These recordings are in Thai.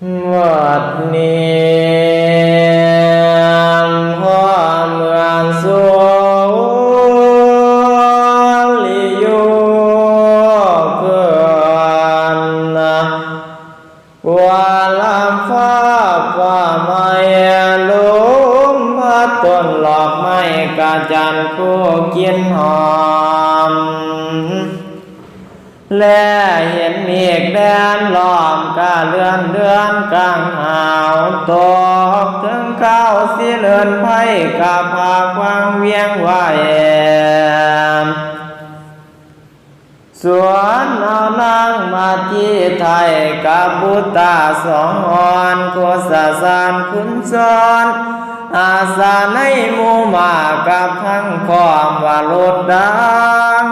วัดนี้พ่อเมืองสุริโยเกินนะว่าลาฟ้าฟ้าไม่ลมพัดต้นหลอกไม้กาจันคู่กินหอม และเห็นเมฆแดนล้อมกาเลื่อนเดือนกลางหาวตกถึงเก้าสิเลือนไพ่กาพาควางเวียงไหวสวนเอานางมาที่ไทยกับบุตาสองออนโคสาสานขุนซ้อนอาสาในหมู่หมากับทั้งความว่าลดดัง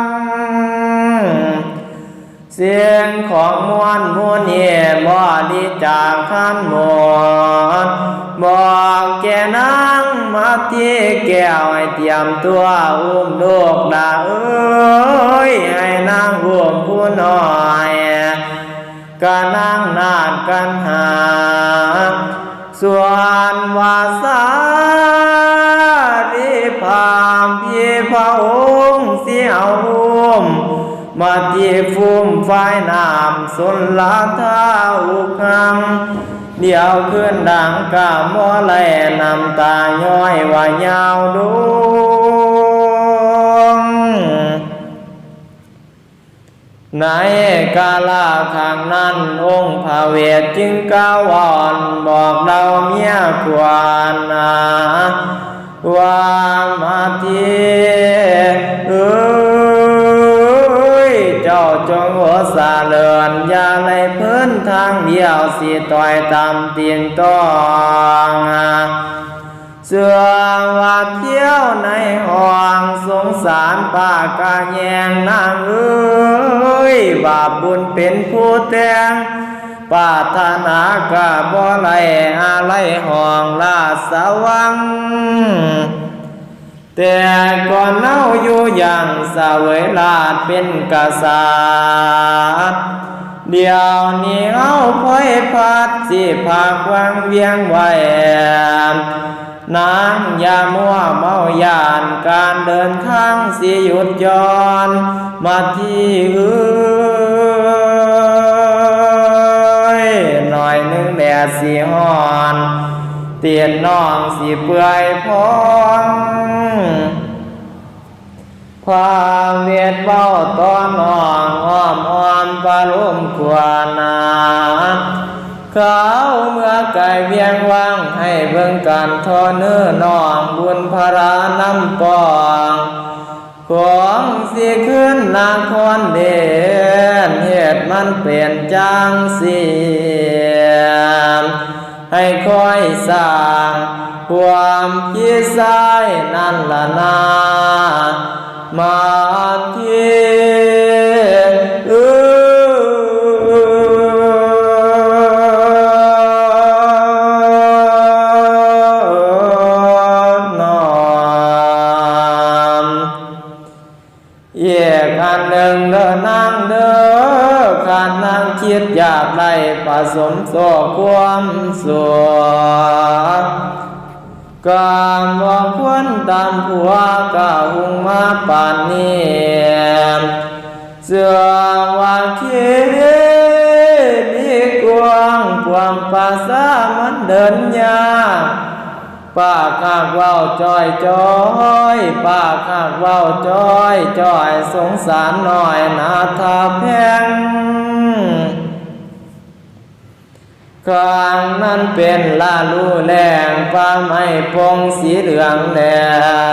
เสียงของมวลมูลเย่บ่ดีจากท่านหมดบอกแกนางมาที่แก้วให้เตรียมตัวอุ้มลูกดาเอ้ยให้นางอุ้มผู้น้อยก็นั่งนานกันหา ส่วนวาสาดีพามพี่พระองค์เสียวอุ้ม มาที่ฟุ่มไฟน้ำสุนลาทาอุคังเดี๋ยวขึ้นดังกะมอแลนำตาย้อยว่ายาวดวงในกาลาทางนั้น องค์พระเวทจึงก้าวอ่อนบอกเราเมียควรนาว่ามาทีเอ้ยเจ้าจงหัวสาเลือนอย่าในพื้นทางเดียวสิต่อยตามเตียงต้องเสื่อว่าเที่ยวในห้องสงสารป้ากาแยงนางเอ้ยบาปบุญเป็นผู้แต่งปรารถนากะบ่ไหลอะไรห้องลาสวัง แต่ก่อนเล่าอยู่อย่างสาเวยลาดเป็นกษัตริย์เดี๋ยวนี้เอาพ้อยพัดสิพากวางเวียงไว้นางยามัวเมายานการเดินทางสิหยุดย้อน มาที่อื่นหน่อยหนึงแดดสีฮอน เตียนน้องสิเปื่อยพองความเวียดเบ้าตอนน้องอ้อมอ้อมปลาลุ่มขวานาเขาเมื่อไก่เวียงว่างให้เบิ่งการทอเนื้อน้องบุญพราน้ำปองของสิขึ้นนาครเด่นเหตุมันเปลี่ยนจางสี ให้คอยสร้างความคิดสายนั่นละนามาที เอียกอันหนึ่งเดินนางเด้อขันนางคิดอยากได้ผสมโซความสุขกามว่าควรตามผัวกาหุงมาปานนี้เสือว่าคิดดีกวางความภาษามันเดินยาก ป้าข้ากเว้าจอยจอยป้าข้ากเว้าจอยจอยสงสารหน่อยนาทาแพงกลางนั้นเป็นลาลูแรงป้าไม้ปงสีเหลืองแด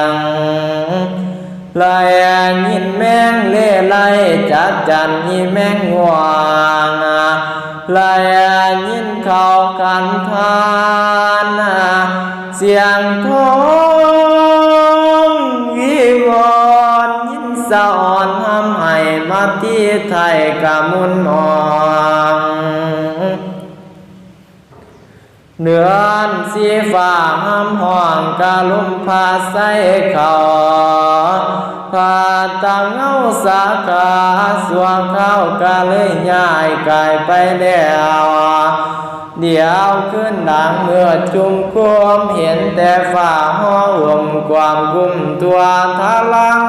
งลายยินแมงเล่ไลจัดจันยีแมงงวงลายยินเขากันทาน สียงท้องวิวอนยินสะอ่อนห้ำให้มาที่ไทยกะมุนอ่องเดือนสีฟ้าห้ำห้องกะลุมพาใส่เขาพาตาเงาสาขาสวงเข้ากะเลยย้ายกายไปแล้ว เดี๋ยวขึ้นดังเมื่อจุมควมเห็นแต่ฝ่าห้องวมความกุมตัวทะลัง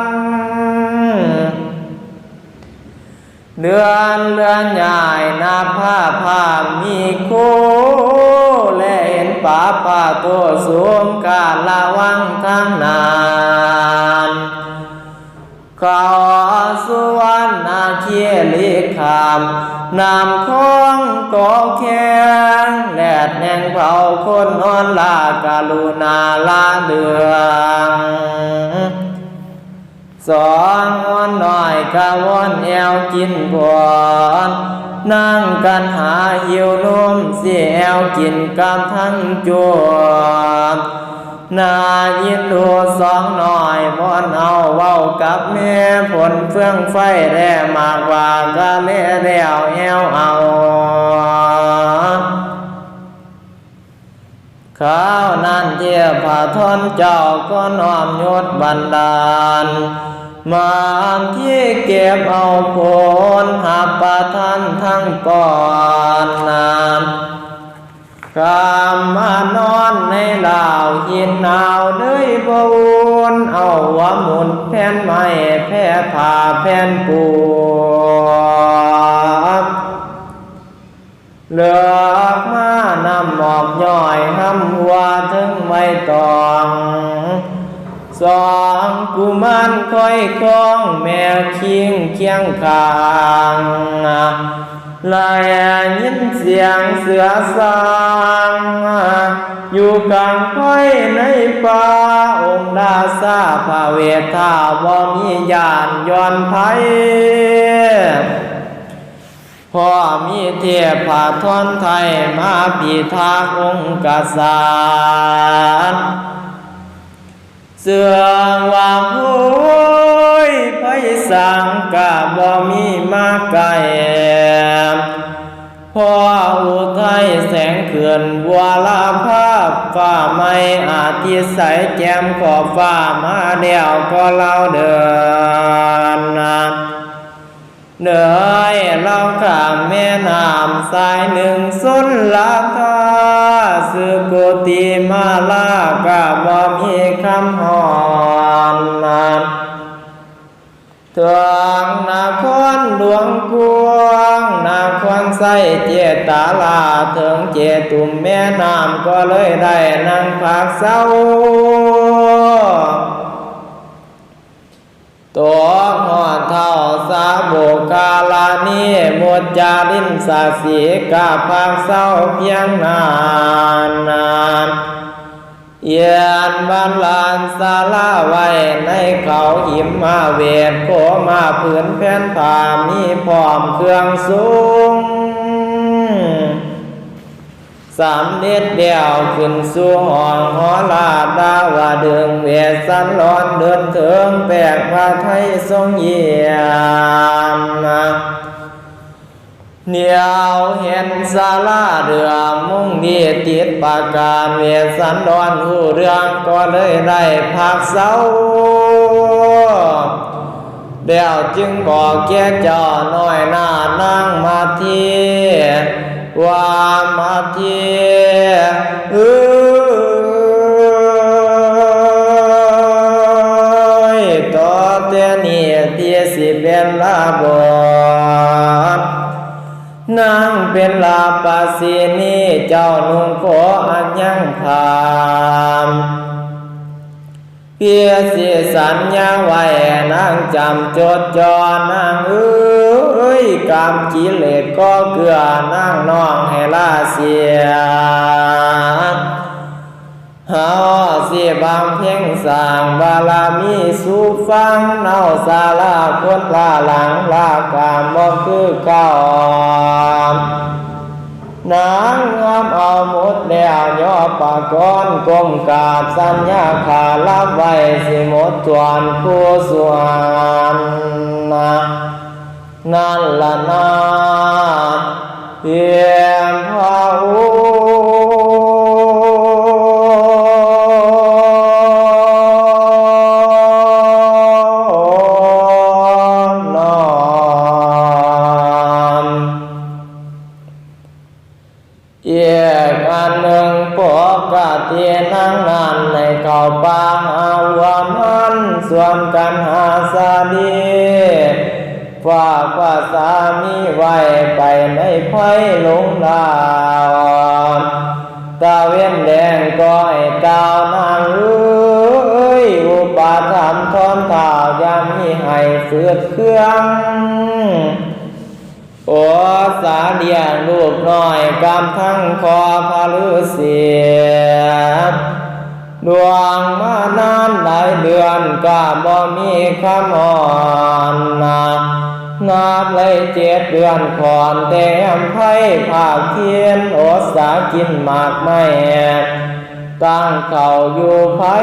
เดือนเลือนใหญ่นาผ้าผ้ามีโคและเห็นป่าป่าตัวสูงการละวังทางนานขาสุวรรณาเคียลิขาม นำคองกอแข็งแดดแห่งเผาคนอ่อนลากาลุนาลาเดืองสองวันหน่อยกะวอนแอวกินบอนนั่งกันหาหิวนมเสียแอวกินกับทั้งจวน นายินดูสองหน่อยบอนเอาเว้ากับแม่ผลเฟื่องไฟแร่มากว่ากะเล่แล้วแอวเอาข้าวนั่นเทียผาทนเจ้าก็น้อมยศบันดาลมาที่เก็บเอาผลหาประทานทั้งปอนนาม กามมานอนในลาวหินหนาวด้วยบวนเอาวหมุนแผ่นไม้แผ่ผ้าแผ่นปูเลือกมานำหมอกย่อยห้ำหัวถึงไว้ตองสองกุมารค่อยคล้องแมวเคียงเคียงข้างลายยินเสียงเสือสางอยู่กลางค่อยในป่าง ค์ดาซาพาเวทาบ่มียานย้อนไผพ่อมีเทพผาทอนไทยมาปีทาองค์กษัตริย์เสื่อว่าห้ ยไสังกะบ่มีมาไกลพ่ออุทัยแสงเขื่อนบัวลาภาพฟ้าไม่อาทิใสแจ่มขอบฟ้ามาเดียวก็เล่าเดินนะเหนื่อยเราข้ามแม่น้ำสายหนึ่งสุนลาคาสือกุติมาลากะบ่มีคำหอนนัน ทวงนาคอนหลวงกวงนาคอนใส่เจตาลาถึงเจตุมแม่น้ำก็เลยได้นั่งพักเศร้าตัวหอดเท่าสาโบกาลานีหมดจารินสาสีกาพักเศร้าเพียงนานนาน ยียนบ้านลานสาลาไว้ในเขาหิมมาเวทโคมาผืนแผ่นผามีพร้อมเครื่องสูงสามเด็ดเดียวขึ้นสู่ห้องหอลาดาวาเดิงเวสันร้อนเดินเถิงแปลกพระไทยทรงเยี่ยม เหนียวเห็นศาลาเรือมุ่งดีติดปากกาเวสันดอนหูเรื่องก็เลยได้พักเศร้าเดี๋ยวจึงบอกแก่จ้าน้อยหน้านั่งมาทีว่ามาทีเอ้ยต่อแต่นี้ที่สิเป็นลาบ สีนีเจ้านุ่งขออันยังถามเพียสิสัญญาไว้นางจำจดจอนางเอ้ยกามกิเลสก็เกลือนางน้องให้ลาเสียเฮาสิบางเพ่งสร้างบารมีสุฟังเนาสาลาคนลาหลังลากามบ่คือเก่า ปากก้อนก้มกาบสัญญาขาลับไว้สิหมดจวนผู้สวนนะนั่นละนาเย ไว้ไปในไพ่ลงดาวตาเวียนแดงก้อยดาวนางเอ้ยอุปาทามทอนเท่ายามีให้ฝืดเครื่องโอสาเดียลูกน้อยกำทั้งคอพาลือเสียดวงมานานหลายเดือนก็บ่มีคำอ่อน นานับเลยเจ็ดเดือนก่อนเต็มไพ่ภาคเทียนโอสากินหมากไม่ตั้งเข่าอยู่ไพ่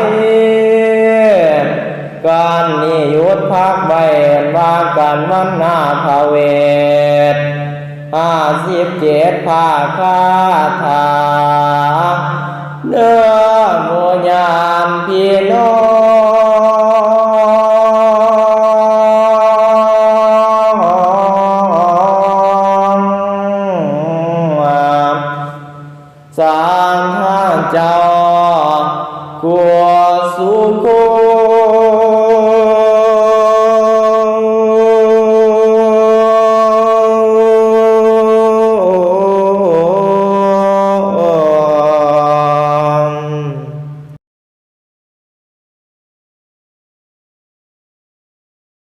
การนิยุดพักใบว่ากันวันหน้าพาเวทห้าสิบเจ็ดภาคาถาเนื้อโมยามพี่น้อง สร้